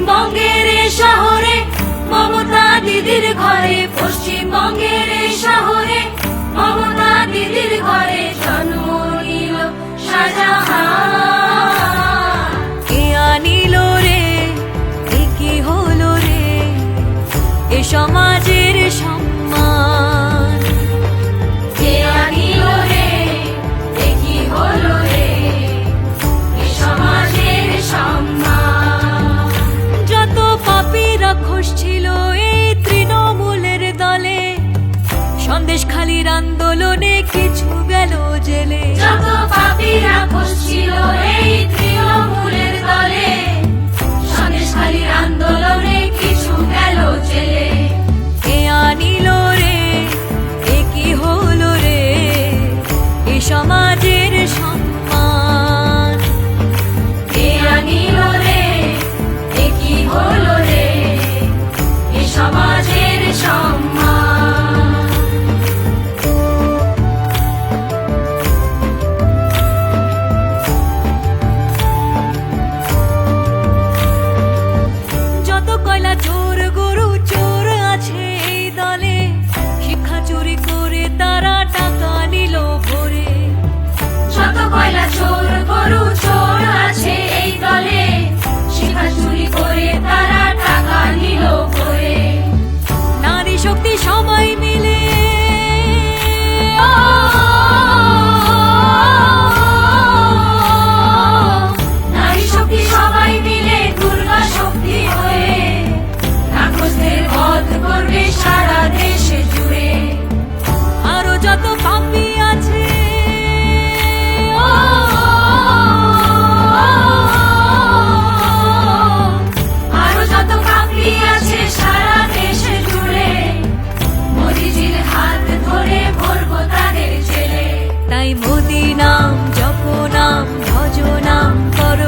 পশ্চিমবঙ্গের শহরে মমতা দিদির ঘরে পশ্চিমবঙ্গের শহরে মমতা সন্দেশ খালির আন্দোলনে কিছু গেল জেলে। যত পাপীরা এই তৃণমূলের দলে সন্দেশখালীর আন্দোলনে কিছু গেল জেলে। আনিল রে? এ কি হলো রে? এ সমাজের সম্মান। আনিল রে? এ কি হলো রে? এ সমাজের সম্মান কয়লা চোর গরু তাই মোদি নাম জপ নাম ভজ নাম করো